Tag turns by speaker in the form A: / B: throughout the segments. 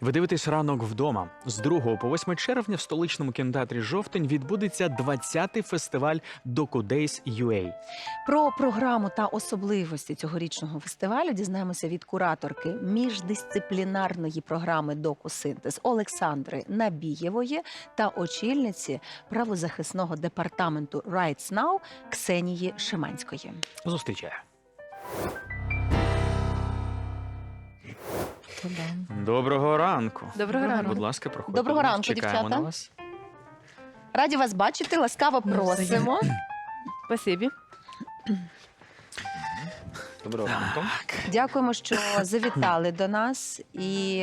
A: Ви дивитесь ранок вдома. З 2 по 8 червня в столичному кінотеатрі Жовтень відбудеться 20-й фестиваль Days UA.
B: Про програму та особливості цьогорічного фестивалю дізнаємося від кураторки міждисциплінарної програми Докусинтез Олександри Набієвої та очільниці правозахисного департаменту Rights Now Ксенії Шиманської.
A: Доброго ранку.
B: Доброго ранку.
A: Будь ласка, проходьте.
B: Доброго ранку,
A: Чекаємо
B: дівчата.
A: на вас.
B: Раді вас бачити. Ласкаво
C: Ну,
B: просимо.
C: Спасибі.
A: Доброго ранку.
B: Дякуємо, що завітали до нас. І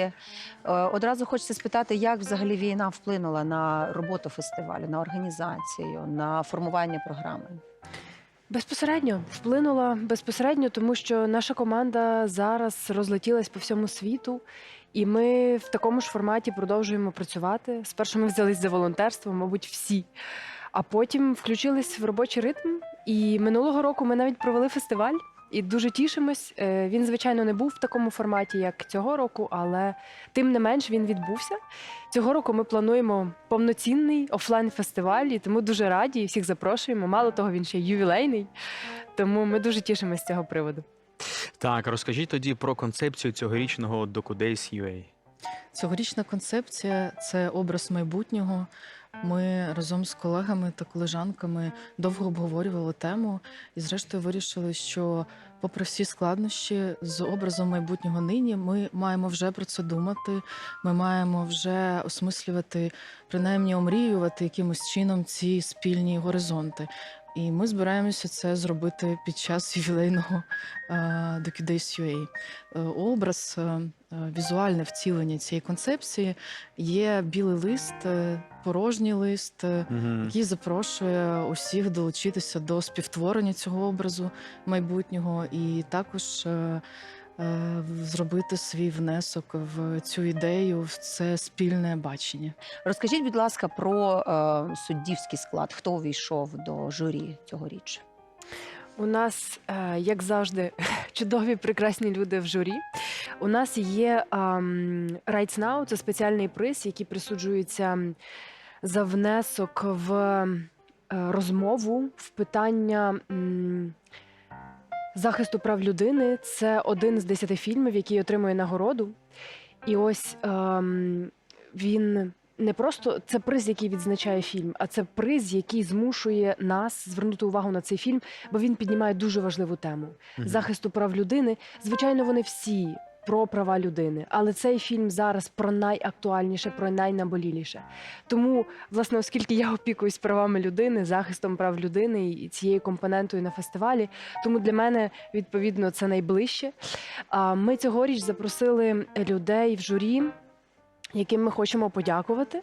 B: е, одразу хочеться спитати, як взагалі війна вплинула на роботу фестивалю, на організацію, на формування програми.
C: Безпосередньо вплинула безпосередньо, тому що наша команда зараз розлетілась по всьому світу, і ми в такому ж форматі продовжуємо працювати. Спершу ми взялись за волонтерство, мабуть, всі. А потім включились в робочий ритм. І минулого року ми навіть провели фестиваль. І дуже тішимось. Е, Він, звичайно, не був в такому форматі, як цього року, але тим не менш він відбувся. Цього року ми плануємо повноцінний офлайн фестиваль, і тому дуже раді і всіх запрошуємо. Мало того, він ще ювілейний. Тому ми дуже тішимося з цього приводу.
A: Так, розкажіть тоді про концепцію цьогорічного Doku UA.
D: Цьогорічна концепція це образ майбутнього. Ми разом з колегами та колежанками довго обговорювали тему і, зрештою, вирішили, що, попри всі складнощі, з образом майбутнього нині ми маємо вже про це думати. Ми маємо вже осмислювати, принаймні омріювати якимось чином ці спільні горизонти. І ми збираємося це зробити під час ювілейного е, Days UA. Е, Образ, е, е, візуальне втілення цієї концепції є білий лист, е, порожній лист, е,
A: Угу.
D: який запрошує усіх долучитися до співтворення цього образу майбутнього і також е, е, зробити свій внесок в цю ідею, в це спільне бачення.
B: Розкажіть, будь ласка, про е, суддівський склад. Хто увійшов до журі цьогоріч?
C: У нас, е, як завжди, чудові прекрасні люди в журі. У нас є ем, Rights Now, це спеціальний приз, який присуджується за внесок в е, розмову, в питання захисту прав людини. Це один з десяти фільмів, який отримує нагороду. І ось ем, він не просто це приз, який відзначає фільм, а це приз, який змушує нас звернути увагу на цей фільм, бо він піднімає дуже важливу тему захисту прав людини. Звичайно, вони всі про права людини, але цей фільм зараз про найактуальніше, про найнаболіліше. Тому, власне, оскільки я опікуюсь правами людини, захистом прав людини і цією компонентою на фестивалі, тому для мене відповідно це найближче. Ми цьогоріч запросили людей в журі, яким ми хочемо подякувати.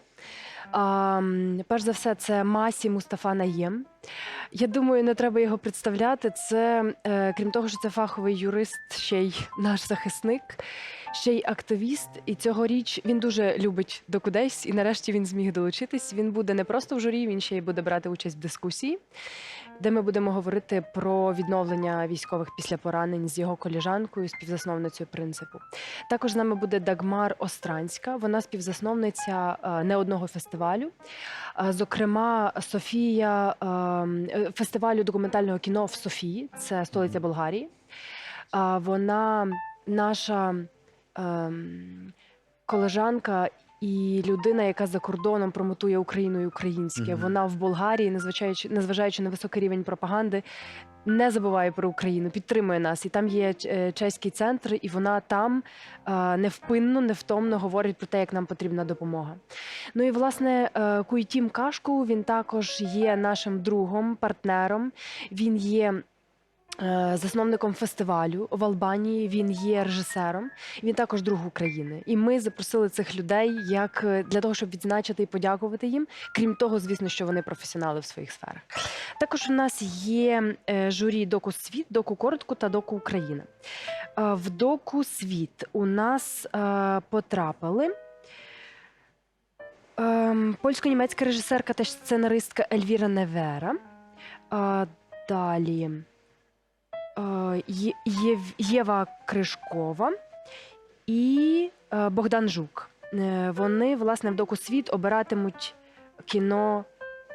C: Перш за все, це Масі Мустафа Наєм. Я думаю, не треба його представляти. Це, е, крім того, що це фаховий юрист, ще й наш захисник, ще й активіст. І цьогоріч він дуже любить докудесь, і нарешті він зміг долучитись. Він буде не просто в журі, він ще й буде брати участь в дискусії, де ми будемо говорити про відновлення військових після поранень з його коліжанкою, співзасновницею принципу. Також з нами буде Дагмар Остранська. Вона співзасновниця е, не одного фестивалю. Е, Зокрема, Софія е, фестивалю документального кіно в Софії, це столиця Болгарії. Вона наша ем, колежанка і людина, яка за кордоном промотує Україну і українське.
A: Мгм.
C: Вона в Болгарії, незважаючи, незважаючи на високий рівень пропаганди, не забуває про Україну, підтримує нас. І там є е, чеський центр, і вона там е, невпинно, невтомно говорить про те, як нам потрібна допомога. Ну і власне е, Куйтім Кашку він також є нашим другом, партнером. Він є. Е, Засновником фестивалю в Албанії він є режисером. Він також друг України. І ми запросили цих людей як е, для того, щоб відзначити і подякувати їм. Крім того, звісно, що вони професіонали в своїх сферах. Також у нас є е, журі доку світ, доку коротко та доку Україна. В доку світ у нас потрапили. ем, Польсько-німецька режисерка та сценаристка Ельвіра Невера. Далі Є- Єв- Єва Кришкова і е, Богдан Жук. е, вони власне в докусвіт обиратимуть кіно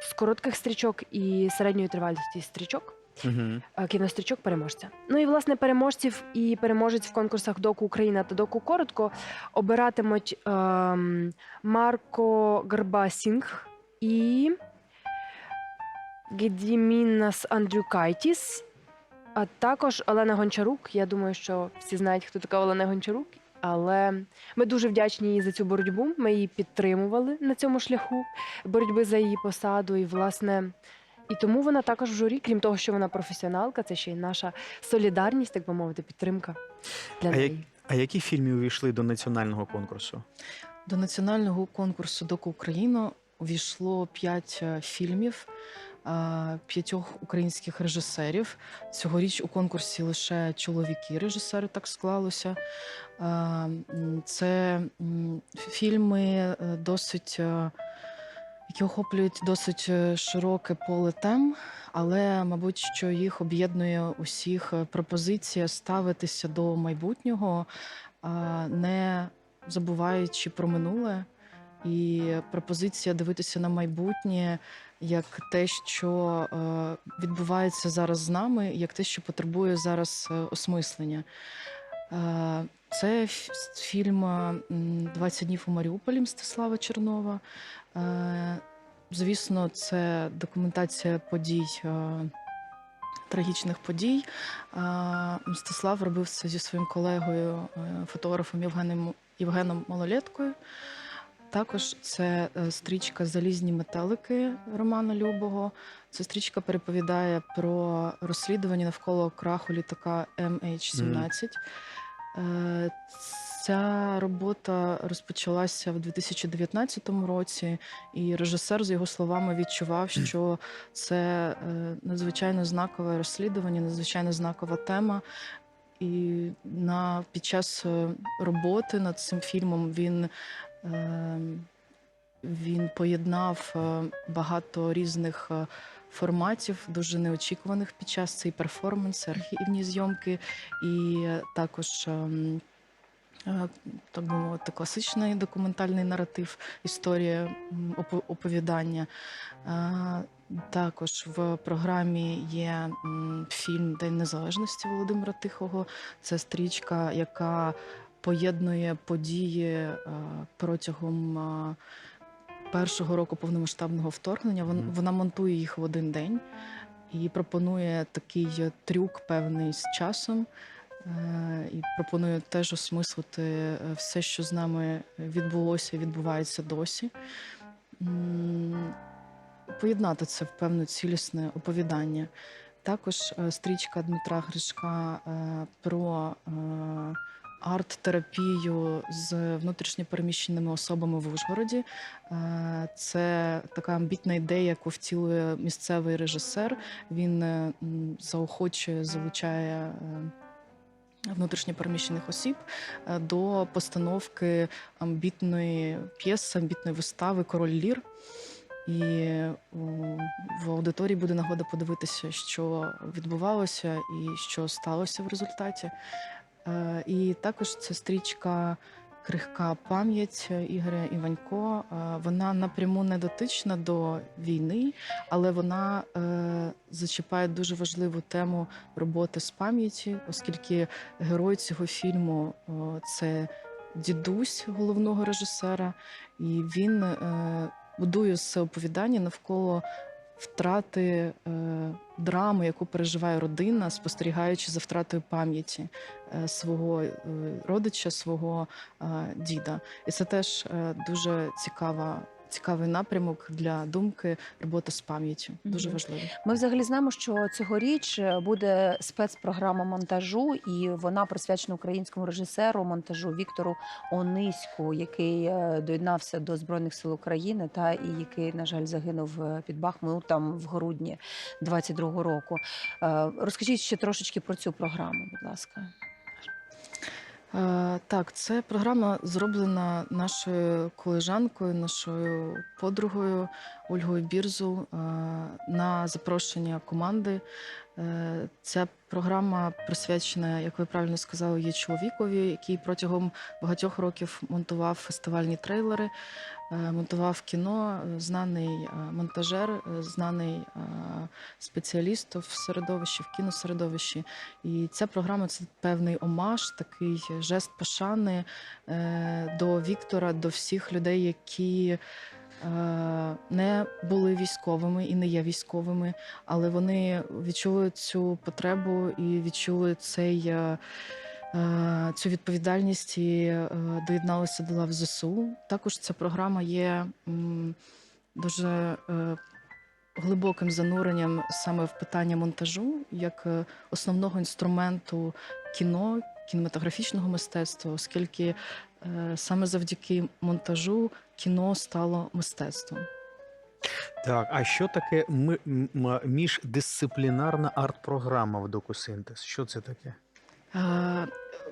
C: з коротких стрічок і середньої тривалості стрічок.
A: Угу.
C: е, кінострічок переможця. Ну і власне переможців і переможець в конкурсах Доку Україна та Доку Коротко обиратимуть ем, Марко Гарбасінг і Гедімінас Андрюкайтіс, а також Олена Гончарук. Я думаю, що всі знають, хто така Олена Гончарук. Але ми дуже вдячні їй за цю боротьбу. Ми її підтримували на цьому шляху боротьби за її посаду. І, власне, і тому вона також в журі, крім того, що вона професіоналка, це ще й наша солідарність, так би мовити, підтримка для
A: А як-
C: неї.
A: А які фільми увійшли до національного конкурсу?
D: До національного конкурсу Доку Україну увійшло п'ять е, фільмів п'ятьох українських режисерів. Цьогоріч у конкурсі лише чоловіки режисери так склалося. Е, Це фільми е, досить. е, Які охоплюють досить е, широке поле тем, але, мабуть, що їх об'єднує усіх е, пропозиція ставитися до майбутнього, е, не забуваючи про минуле, і пропозиція дивитися на майбутнє як те, що е, відбувається зараз з нами, як те, що потребує зараз е, осмислення. Е, Це фільм е, «20 днів у Маріуполі Мстислава Чернова. Звісно, це документація подій. Трагічних подій Мстислав робив це зі своїм колегою, фотографом Євгеном Євгеном. Також це е, стрічка Залізні метелики Романа Любого. Ця стрічка переповідає про розслідування навколо краху літака MH17. Е, Ця робота розпочалася в 2019 році, і режисер, з його словами, відчував, що це е, надзвичайно знакове розслідування, надзвичайно знакова тема. І на, під час роботи над цим фільмом він, він поєднав е, багато різних е, форматів, дуже неочікуваних під час цей перформанс, архівні зйомки, і е, також. ем, Так мовити, класичний документальний наратив, історія оповідання. Також в програмі є фільм День Незалежності Володимира Тихого. Це стрічка, яка поєднує події е, протягом е, першого року повномасштабного вторгнення. Вона монтує їх в один день і пропонує такий е, трюк певний з часом. І пропоную теж осмислити все, що з нами відбулося і відбувається досі. Поєднати це в певне цілісне оповідання. Також стрічка Дмитра Гришка про арт-терапію з внутрішньопереміщеними особами в Ужгороді. Е, Це така амбітна ідея, яку втілює місцевий режисер. Він е, заохочує, залучає. е, Внутрішньопереміщених осіб до постановки амбітної п'єси, амбітної вистави Король Лір. І в аудиторії буде нагода подивитися, що відбувалося і що сталося в результаті. Е, І також це стрічка Крихка пам'ять Ігоря Іванько. Е, Вона напряму не дотична до війни, але вона е, зачіпає дуже важливу тему роботи з пам'яті, оскільки герой цього фільму це дідусь головного режисера, і він е, будує це оповідання навколо втрати драми, яку переживає родина, спостерігаючи за втратою пам'яті е, свого е, родича, свого е, діда. І це теж дуже цікава. Цікавий напрямок для думки роботи з пам'яттю. Дуже важливо.
B: Ми взагалі знаємо, що цьогоріч е, буде спецпрограма монтажу, і вона присвячена українському режисеру монтажу Віктору Ониську, який е, доєднався до збройних сил України, та і який, на жаль, загинув е, під Бахмутом в грудні 22-го року. Розкажіть ще трошечки про цю програму, будь ласка.
D: Е, Так, це програма зроблена нашою колежанкою, нашою подругою Ольгою Бірзул е, на запрошення команди Ця програма присвячена, як ви правильно сказали, є чоловікові, який протягом багатьох років монтував фестивальні трейлери, е, монтував кіно, е, знаний е, монтажер, е, знаний е, спеціаліст в середовищі, в кіносередовищі. І ця програма це певний омаж, такий жест пошани е, до Віктора, до всіх людей, які е, не були військовими і не є військовими, але вони відчули цю потребу і відчули цей. е, е, Цю відповідальність і е, доєдналися до лав ЗСУ. Також ця програма є дуже е, глибоким зануренням саме в питання монтажу як е, основного інструменту кіно, кінематографічного мистецтва, оскільки е, саме завдяки монтажу кіно стало мистецтвом.
A: Так, а що таке міждисциплінарна арт-програма в докусинтез? Що це таке?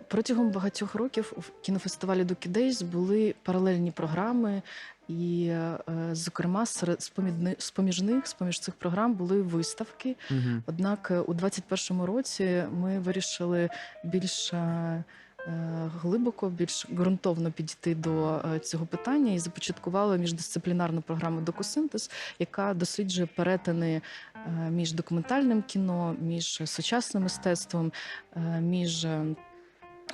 D: Протягом багатьох років у кінофестивалі Дукі Дейз були паралельні програми, і, е, зокрема, серед з-помідни- з-поміж них, з-поміж цих програм були виставки.
A: Угу.
D: Однак е, у 21-му році ми вирішили більш е, е, глибоко, більш ґрунтовно підійти до е, цього питання і започаткували міждисциплінарну програму Докусинтез, яка досліджує перетини е, між документальним кіно, між сучасним мистецтвом, е, між е,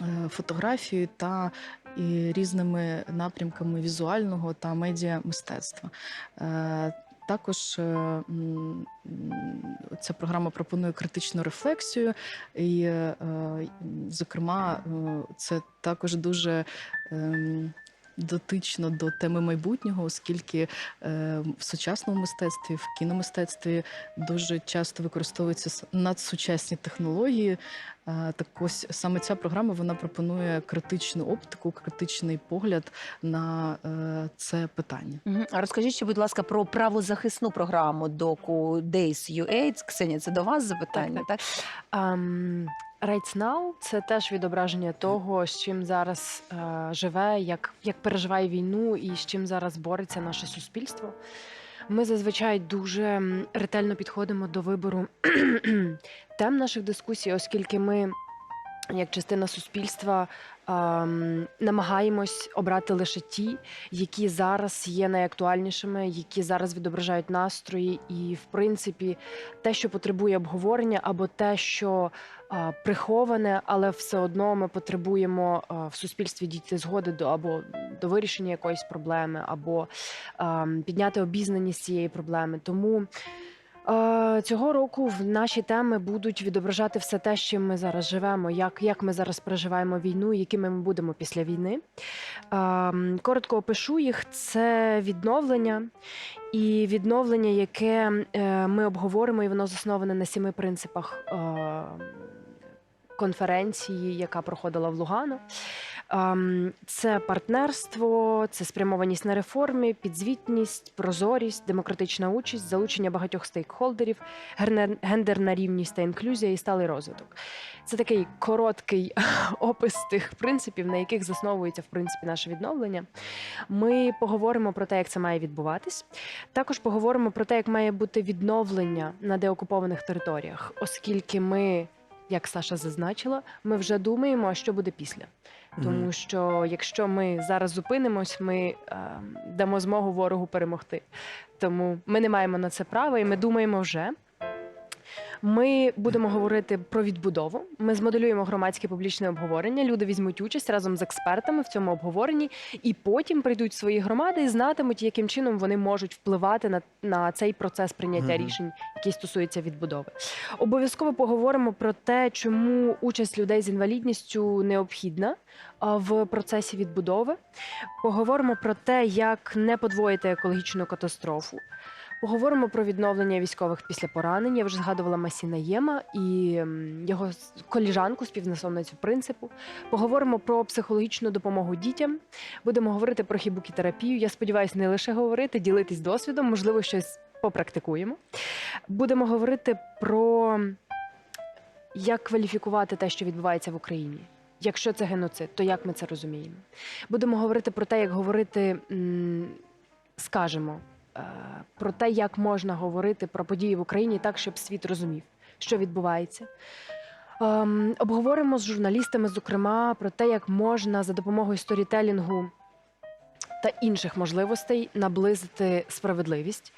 D: е, фотографією та і різними напрямками візуального та медіа мистецтва. Е, Також е, ця програма пропонує критичну рефлексію, і, е, зокрема, е, це також дуже ем, дотично до теми майбутнього, оскільки е, в сучасному мистецтві, в кіномистецтві дуже часто використовуються надсучасні технології. Е, Так ось саме ця програма вона пропонує критичну оптику, критичний погляд на е, це питання.
B: А розкажіть, ще, будь ласка, про правозахисну програму доку Days UA. Ксенія, це до вас запитання, так?
C: Um, Right Now – це теж відображення того, з чим зараз е, живе, як, як переживає війну і з чим зараз бореться наше суспільство. Ми зазвичай дуже ретельно підходимо до вибору тем наших дискусій, оскільки ми, як частина суспільства, намагаємось обрати лише ті, які зараз є найактуальнішими, які зараз відображають настрої, і, в принципі, те, що потребує обговорення, або те, що а, приховане, але все одно ми потребуємо а, в суспільстві дійти згоди до або до вирішення якоїсь проблеми, або а, підняти обізнаність цієї проблеми. Тому. Е, Цього року в наші теми будуть відображати все те, чим ми зараз живемо, як, як ми зараз переживаємо війну, якими ми будемо після війни. Ем, Коротко опишу їх: це відновлення, і відновлення, яке е, ми обговоримо, і воно засноване на сіми принципах е, конференції, яка проходила в Лугано. Це партнерство, це спрямованість на реформи, підзвітність, прозорість, демократична участь, залучення багатьох стейкхолдерів, гендерна рівність та інклюзія і сталий розвиток. Це такий короткий опис тих принципів, на яких засновується в принципі наше відновлення. Ми поговоримо про те, як це має відбуватись. Також поговоримо про те, як має бути відновлення на деокупованих територіях, оскільки ми, як Саша зазначила, ми вже думаємо, що буде після. Тому що якщо ми зараз зупинимось, ми е, дамо змогу ворогу перемогти. Тому ми не маємо на це права, і ми думаємо вже. Ми будемо говорити про відбудову. Ми змоделюємо громадське публічне обговорення. Люди візьмуть участь разом з експертами в цьому обговоренні, і потім прийдуть в свої громади і знатимуть, яким чином вони можуть впливати на, на цей процес прийняття рішень, який стосується відбудови. Обов'язково поговоримо про те, чому участь людей з інвалідністю необхідна в процесі відбудови. Поговоримо про те, як не подвоїти екологічну катастрофу. Поговоримо про відновлення військових після поранень. Я вже згадувала Масіна Єма і його коліжанку, співзасновницю принципу. Поговоримо про психологічну допомогу дітям. Будемо говорити про хібукітерапію. Я сподіваюся, не лише говорити, ділитись досвідом, можливо, щось попрактикуємо. Будемо говорити про як кваліфікувати те, що відбувається в Україні. Якщо це геноцид, то як ми це розуміємо? Будемо говорити про те, як говорити, е, про те, як можна говорити про події в Україні так, щоб світ розумів, що відбувається. Ем, обговоримо з журналістами, зокрема, про те, як можна за допомогою сторітелінгу та інших можливостей наблизити справедливість.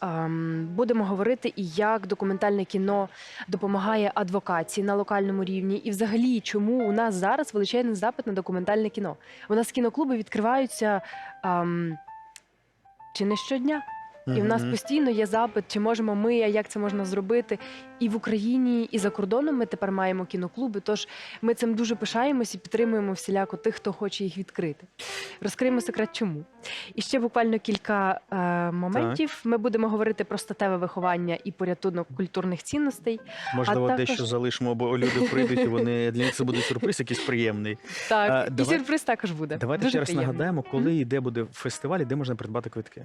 C: Ем, Будемо говорити і як документальне кіно допомагає адвокації на локальному рівні, і взагалі, чому у нас зараз величезний запит на документальне кіно. У нас кіноклуби відкриваються ем, чи не щодня. І в нас постійно є запит, чи можемо ми, а як це можна зробити. І в Україні, і за кордоном ми тепер маємо кіноклуби. Тож ми цим дуже пишаємось і підтримуємо всіляко тих, хто хоче їх відкрити. Розкриємо секрет, чому. І ще буквально кілька е, моментів. Ми будемо говорити про статеве виховання і порятунок культурних цінностей.
A: Можливо,
C: також-
A: дещо залишимо, бо люди прийдуть, і вони для них це буде сюрприз, якийсь приємний.
C: Так,
A: А,
C: і
A: давай-
C: сюрприз також буде.
A: Давайте
C: дуже
A: ще раз
C: приємно.
A: нагадаємо, коли і де буде фестиваль, і де можна придбати квитки.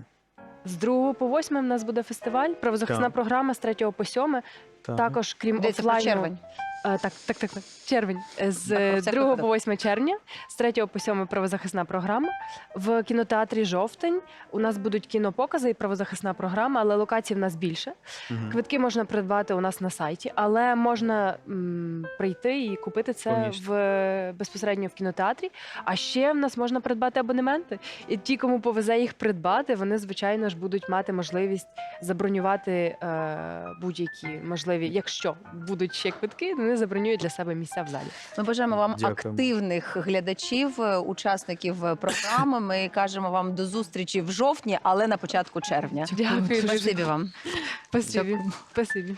C: З 2 по 8 в нас буде фестиваль, правозахисна
A: Так.
C: програма з 3 по 7.
A: Так.
C: Також, крім
B: Йдеться про
C: офлайну,
B: червень.
C: Е, Так, так, так, так. Червень. Е, З
B: Так, всяк
C: 2
B: випадок.
C: по 8 червня, з 3 по 7 правозахисна програма. В кінотеатрі Жовтень у нас будуть кінопокази і правозахисна програма, але локацій в нас більше.
A: Мгм.
C: Квитки можна придбати у нас на сайті, але можна м, прийти і купити це
A: Повністю.
C: в безпосередньо в кінотеатрі. А ще в нас можна придбати абонементи. І ті, кому повезе їх придбати, вони звичайно ж будуть мати можливість забронювати е, будь-які можливі, якщо будуть ще квитки, вони забронюють для себе місця в залі.
B: Ми бажаємо вам
A: Дякуємо.
B: активних глядачів, е, учасників е, програми. Ми кажемо вам до зустрічі в жовтні, але на початку червня.
C: Дякую.
B: Спасибі вам.
C: Спасибі. Спасибі.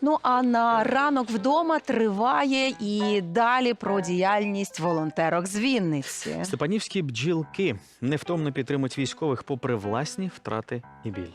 B: Ну а на ранок вдома триває і далі про діяльність волонтерок з Вінниці.
A: Степанівські бджілки невтомно підтримують військових попри власні втрати і біль.